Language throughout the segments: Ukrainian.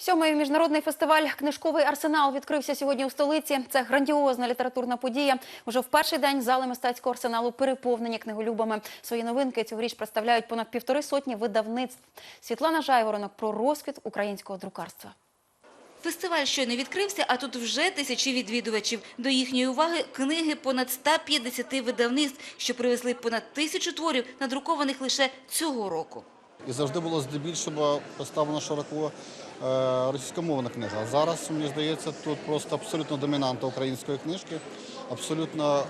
Сьомий міжнародний фестиваль Книжковий арсенал відкрився сьогодні у столиці. Це грандіозна літературна подія. Уже в перший день зали мистецького арсеналу переповнені книголюбами. Свої новинки цьогоріч представляють понад півтори сотні видавництв. Світлана Жайворонок про розквіт українського друкарства. Фестиваль щойно відкрився, а тут вже тисячі відвідувачів. До їхньої уваги книги понад 150 видавництв, що привезли понад тисячу творів, надрукованих лише цього року. І завжди було здебільшого поставлено широко е, російськомовна книга. Зараз, мені здається, тут просто абсолютно домінанта української книжки, абсолютно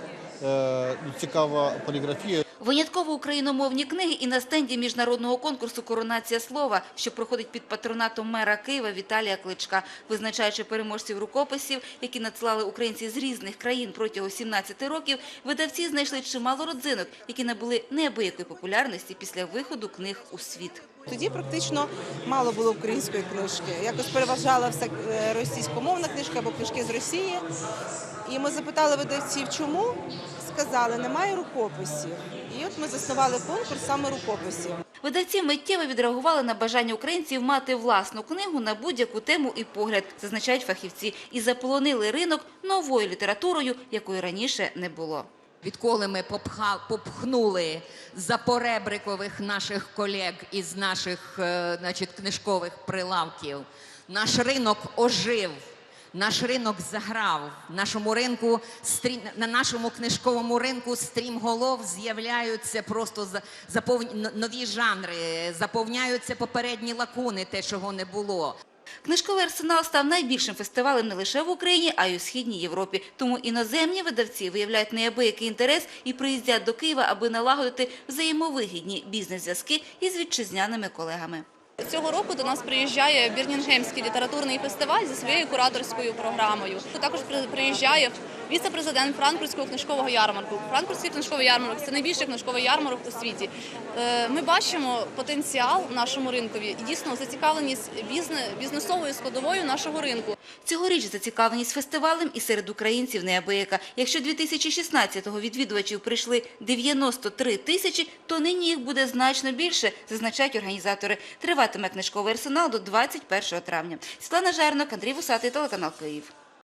цікава поліграфія. Винятково україномовні книги і на стенді міжнародного конкурсу «Коронація слова», що проходить під патронатом мера Києва Віталія Кличка, визначаючи переможців рукописів, які надсилали українці з різних країн протягом 17 років, видавці знайшли чимало родзинок, які набули неабиякої популярності після виходу книг у світ. Тоді практично мало було української книжки. Якось переважала все е, російськомовна книжка або книжки з Росії. І ми запитали видавців, чому сказали, немає рукописів. І от ми заснували конкурс саме рукописів. Видавці миттєво відреагували на бажання українців мати власну книгу на будь-яку тему і погляд, зазначають фахівці, і заполонили ринок новою літературою, якої раніше не було. Відколи ми попхнули за поребрикових наших колег із наших е, значить, книжкових прилавків, наш ринок ожив. Наш ринок заграв. Нашому ринку стрім на нашому книжковому ринку стрімголов з'являються просто за- заповн... нові жанри, заповняються попередні лакуни, те, чого не було. Книжковий арсенал став найбільшим фестивалем не лише в Україні, а й у Східній Європі. Тому іноземні видавці виявляють неабиякий інтерес і приїздять до Києва, аби налагодити взаємовигідні бізнес-зв'язки із вітчизняними колегами. Цього року до нас приїжджає Бірнінгемський літературний фестиваль зі своєю кураторською програмою. Також при- приїжджає віце-президент Франкфуртського книжкового ярмарку. Франкфуртський книжковий ярмарок це найбільший книжковий ярмарок у світі. Е, Ми бачимо потенціал нашому ринкові і дійсно зацікавленість бізне- бізнесовою складовою нашого ринку. Цьогоріч зацікавленість фестивалем і серед українців неабияка. Якщо 2016-го відвідувачів прийшли 93 тисячі, то нині їх буде значно більше, зазначають організатори. Триватиме книжковий арсенал до 21 травня. Світлана Жернок, Андрій Вусатий, телеканал Київ.